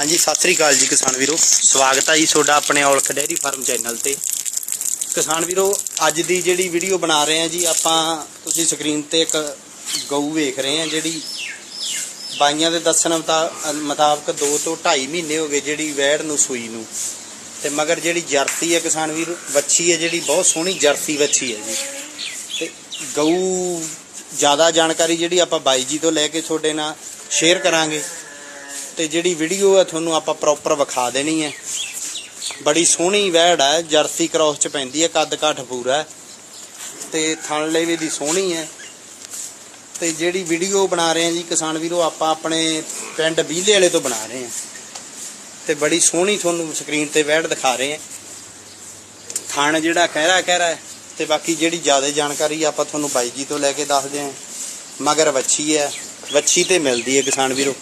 ਹਾਂਜੀ, ਸਤਿ ਸ੍ਰੀ ਅਕਾਲ ਜੀ ਕਿਸਾਨ ਵੀਰੋ। ਸਵਾਗਤ ਹੈ ਜੀ ਤੁਹਾਡਾ ਆਪਣੇ ਔਲਖ ਡੇਅਰੀ ਫਾਰਮ ਚੈਨਲ ਤੇ। ਕਿਸਾਨ ਵੀਰੋ, ਅੱਜ ਦੀ ਜਿਹੜੀ ਵੀਡੀਓ ਬਣਾ ਰਹੇ ਹਾਂ ਜੀ, ਆਪਾਂ ਤੁਸੀਂ ਸਕਰੀਨ ਤੇ ਇੱਕ ਗਊ ਵੇਖ ਰਹੇ ਹਾਂ ਜਿਹੜੀ ਬਾਈਆਂ ਦੇ ਦੱਸਣ ਮੁਤਾ- ਮੁਤਾਬਕ 2 ਤੋਂ 2.5 ਮਹੀਨੇ ਹੋ ਗਏ ਜਿਹੜੀ ਵੈੜ ਨੂੰ ਸੂਈ ਨੂੰ। ਤੇ ਮਗਰ ਜਿਹੜੀ ਜਰਤੀ ਹੈ ਕਿਸਾਨ ਵੀਰ, ਵੱਛੀ ਹੈ ਜਿਹੜੀ, ਬਹੁਤ ਸੋਹਣੀ ਜਰਸੀ ਵੱਛੀ ਹੈ ਜੀ। ਤੇ ਗਊ, ਜ਼ਿਆਦਾ ਜਾਣਕਾਰੀ ਜਿਹੜੀ ਆਪਾਂ ਬਾਈ ਜੀ ਤੋਂ ਲੈ ਕੇ ਤੁਹਾਡੇ ਨਾਲ ਸ਼ੇਅਰ ਕਰਾਂਗੇ। ਤੇ ਜਿਹੜੀ ਵੀਡੀਓ ਹੈ ਤੁਹਾਨੂੰ ਆਪਾਂ ਪ੍ਰੋਪਰ ਵਿਖਾ ਦੇਣੀ ਹੈ। ਬੜੀ ਸੋਹਣੀ ਵੈੜ ਹੈ, ਜਰਸੀ ਕ੍ਰੋਸ ਚ ਪੈਂਦੀ ਹੈ, ਕੱਦ ਕਾਠ ਪੂਰਾ ਹੈ। ਤੇ ਥਣ ਲੇਵੇ ਦੀ ਸੋਹਣੀ ਹੈ। ਤੇ ਜਿਹੜੀ ਵੀਡੀਓ ਬਣਾ ਰਹੇ ਹਾਂ ਜੀ ਕਿਸਾਨ ਵੀਰੋ, ਆਪਾਂ ਆਪਣੇ ਪਿੰਡ ਬੀਲੇ ਵਾਲੇ ਤੋਂ ਬਣਾ ਰਹੇ ਹਾਂ। ਤੇ ਬੜੀ ਸੋਹਣੀ ਤੁਹਾਨੂੰ ਸਕਰੀਨ ਤੇ ਵੈੜ ਦਿਖਾ ਰਹੇ ਹਾਂ। ਥਣ ਜਿਹੜਾ ਕਹਿਰਾ ਕਹਿਰਾ ਹੈ ਤੇ ਬਾਕੀ ਜਿਹੜੀ ਜ਼ਿਆਦਾ ਜਾਣਕਾਰੀ ਆਪਾਂ ਤੁਹਾਨੂੰ ਬਾਈ ਜੀ ਤੋਂ ਲੈ ਕੇ ਦੱਸਦੇ ਹਾਂ। ਮਗਰ ਵੱਛੀ ਹੈ, ਵੱਛੀ ਤੇ ਮਿਲਦੀ ਹੈ ਕਿਸਾਨ ਵੀਰੋ।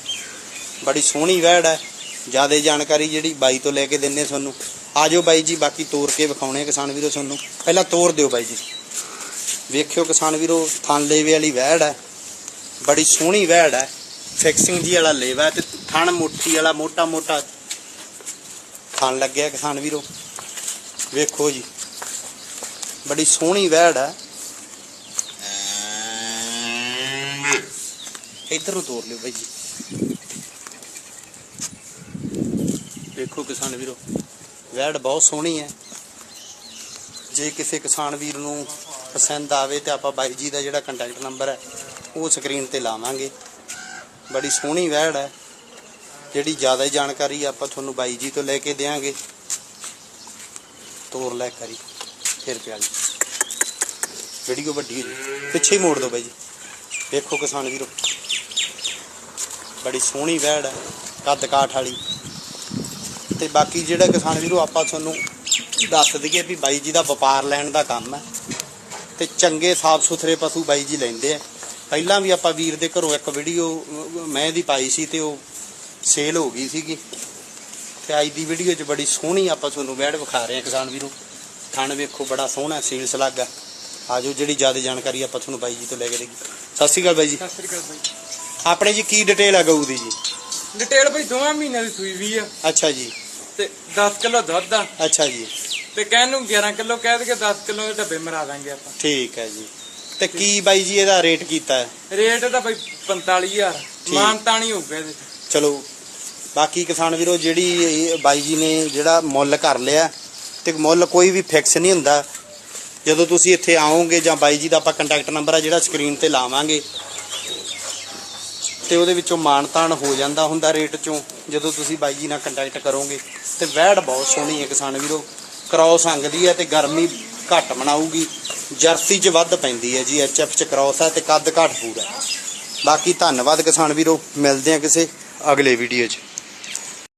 ਬੜੀ ਸੋਹਣੀ ਵੈੜ ਹੈ। ਜ਼ਿਆਦਾ ਜਾਣਕਾਰੀ ਜਿਹੜੀ ਬਾਈ ਤੋਂ ਲੈ ਕੇ ਦਿੰਨੇ ਤੁਹਾਨੂੰ। ਆਜੋ ਬਾਈ ਜੀ, ਬਾਕੀ ਤੋਰ ਕੇ ਵਿਖਾਉਣੇ ਆ ਕਿਸਾਨ ਵੀਰੋ ਤੁਹਾਨੂੰ। ਪਹਿਲਾਂ ਤੋਰ ਦਿਓ ਬਾਈ ਜੀ। ਵੇਖਿਓ ਕਿਸਾਨ ਵੀਰੋ ਥਣ ਲੇਵੇ ਵਾਲੀ ਵੈੜ ਹੈ। ਬੜੀ ਸੋਹਣੀ ਵੈੜ ਹੈ। ਫਿਕਸਿੰਗ ਜੀ ਵਾਲਾ ਲੇਵਾ ਹੈ ਤੇ ਥਣ ਮੁੱਠੀ ਵਾਲਾ, ਮੋਟਾ ਮੋਟਾ ਥਣ ਲੱਗਿਆ ਕਿਸਾਨ ਵੀਰੋ। ਵੇਖੋ ਜੀ। ਬੜੀ ਸੋਹਣੀ ਵੈੜ ਹੈ। ਇੱਧਰ ਨੂੰ ਤੋਰ ਲਿਓ ਬਾਈ ਜੀ। ਵੇਖੋ ਕਿਸਾਨ ਵੀਰੋ, ਵੈੜ ਬਹੁਤ ਸੋਹਣੀ ਹੈ। ਜੇ ਕਿਸੇ ਕਿਸਾਨ ਵੀਰ ਨੂੰ ਪਸੰਦ ਆਵੇ ਤੇ ਆਪਾਂ ਬਾਈ ਜੀ ਦਾ ਜਿਹੜਾ ਕੰਟੈਕਟ ਨੰਬਰ ਹੈ, ਉਹ ਸਕਰੀਨ ਤੇ ਲਾਵਾਂਗੇ। ਬੜੀ ਸੋਹਣੀ ਵੈੜ ਹੈ। ਜਿਹੜੀ ਜ਼ਿਆਦਾ ਜਾਣਕਾਰੀ ਆਪਾਂ ਤੁਹਾਨੂੰ ਬਾਈ ਜੀ ਤੋਂ ਲੈ ਕੇ ਦੇਵਾਂਗੇ ਤੋਰ ਲੈ ਕਰੀ ਫਿਰ ਪਿਆਲੀ ਵੀਡੀਓ ਵੱਡੀ ਹੋ ਪਿੱਛੇ ਹੀ ਮੋੜ ਦਿਓ ਬਾਈ ਜੀ। ਵੇਖੋ ਕਿਸਾਨ ਵੀਰੋ, ਬੜੀ ਸੋਹਣੀ ਵੈੜ ਹੈ ਕੱਦ ਕਾਠ ਵਾਲੀ। ਤੇ ਬਾਕੀ ਜਿਹੜਾ ਕਿਸਾਨ ਵੀਰੋ ਆਪਾਂ ਤੁਹਾਨੂੰ ਦੱਸ ਦਈਏ ਵੀ ਬਾਈ ਜੀ ਦਾ ਵਪਾਰ ਲੈਣ ਦਾ ਕੰਮ ਹੈ ਤੇ ਚੰਗੇ ਸਾਫ਼ ਸੁਥਰੇ ਪਸ਼ੂ ਬਾਈ ਜੀ ਲੈਂਦੇ ਆ। ਪਹਿਲਾਂ ਵੀ ਆਪਾਂ ਵੀਰ ਦੇ ਘਰੋਂ ਇੱਕ ਵੀਡੀਓ ਮੈਂ ਦੀ ਪਾਈ ਸੀ ਤੇ ਉਹ ਸੇਲ ਹੋ ਗਈ ਸੀਗੀ। ਤੇ ਅੱਜ ਦੀ ਵੀਡੀਓ 'ਚ ਬੜੀ ਸੋਹਣੀ ਆਪਾਂ ਤੁਹਾਨੂੰ ਵੈੜ ਵਿਖਾ ਰਹੇ ਹਾਂ ਕਿਸਾਨ ਵੀਰੋ। ਥਣ ਵੇਖੋ ਬੜਾ ਸੋਹਣਾ ਸੀਲਸ ਲੱਗਾ ਆਜੋ ਜਿਹੜੀ ਜ਼ਿਆਦਾ ਜਾਣਕਾਰੀ ਆਪਾਂ ਤੁਹਾਨੂੰ ਬਾਈ ਜੀ ਤੋਂ ਲੈ ਕੇ ਦੇਗੀ ਸਤਿ ਸ਼੍ਰੀ ਅਕਾਲ ਬਾਈ ਜੀ। ਸਤਿ ਸ੍ਰੀ ਅਕਾਲ ਬਾਈ ਆਪਣੇ ਜੀ ਕੀ ਡਿਟੇਲ ਆ ਗਊ ਦੀ ਜੀ? ਡਿਟੇਲ ਬਈ ਦੋਵਾਂ ਮਹੀਨਿਆਂ ਦੀ ਸੂਈ ਵੀ ਆ। ਅੱਛਾ ਜੀ। ਤੇ 10 ਕਿਲੋ ਦੁੱਧ ਆ। ਅੱਛਾ ਜੀ। ਤੇ ਕਹਿਣ ਨੂੰ 11 ਕਿਲੋ ਕਹਿ ਦਈਏ 10 ਕਿਲੋ ਦੇ ਡੱਬੇ ਮਰਾ ਦਾਂਗੇ ਆਪਾਂ। ਠੀਕ ਹੈ ਜੀ। ਤੇ ਕੀ ਬਾਈ ਜੀ ਇਹਦਾ ਰੇਟ ਕੀਤਾ? ਹੈ ਰੇਟ ਤਾਂ ਬਈ 45000 ਮਾਨਤਾਣੀ ਹੋਊਗਾ ਇਹਦੇ। ਚਲੋ ਬਾਕੀ ਕਿਸਾਨ ਵੀਰੋ ਜਿਹੜੀ ਬਾਈ ਜੀ ਨੇ ਜਿਹੜਾ ਮੁੱਲ ਕਰ ਲਿਆ ਤੇ ਮੁੱਲ ਕੋਈ ਵੀ ਫਿਕਸ ਨਹੀਂ ਹੁੰਦਾ। ਜਦੋਂ ਤੁਸੀਂ ਇੱਥੇ ਆਓਗੇ ਜਾਂ ਬਾਈ ਜੀ ਦਾ ਆਪਾਂ ਕੰਟੈਕਟ ਨੰਬਰ ਆ ਜਿਹੜਾ ਸਕਰੀਨ ਤੇ ਲਾਵਾਂਗੇ ਤੇ ਉਹਦੇ ਵਿੱਚੋਂ ਮਾਨਤਾਨ ਹੋ ਜਾਂਦਾ ਹੁੰਦਾ ਰੇਟ ਚੋਂ, ਜਦੋਂ ਤੁਸੀਂ ਬਾਈ ਜੀ ਨਾਲ ਕੰਟੈਕਟ ਕਰੋਗੇ। ਤੇ ਵੈੜ ਬਹੁਤ ਸੋਹਣੀ ਹੈ ਕਿਸਾਨ ਵੀਰੋ। ਕ੍ਰੋਸ ਅੰਗਦੀ ਹੈ ਤੇ ਗਰਮੀ ਘੱਟ ਮਨਾਊਗੀ। ਜਰਸੀ 'ਚ ਵੱਧ ਪੈਂਦੀ ਹੈ ਜੀ ਐਚਐਫ 'ਚ ਕ੍ਰੋਸ ਹੈ ਤੇ ਕੱਦ ਘੱਟ ਪੂਰਾ ਬਾਕੀ ਧੰਨਵਾਦ ਕਿਸਾਨ ਵੀਰੋ, ਮਿਲਦੇ ਆ ਕਿਸੇ ਅਗਲੇ ਵੀਡੀਓ 'ਚ।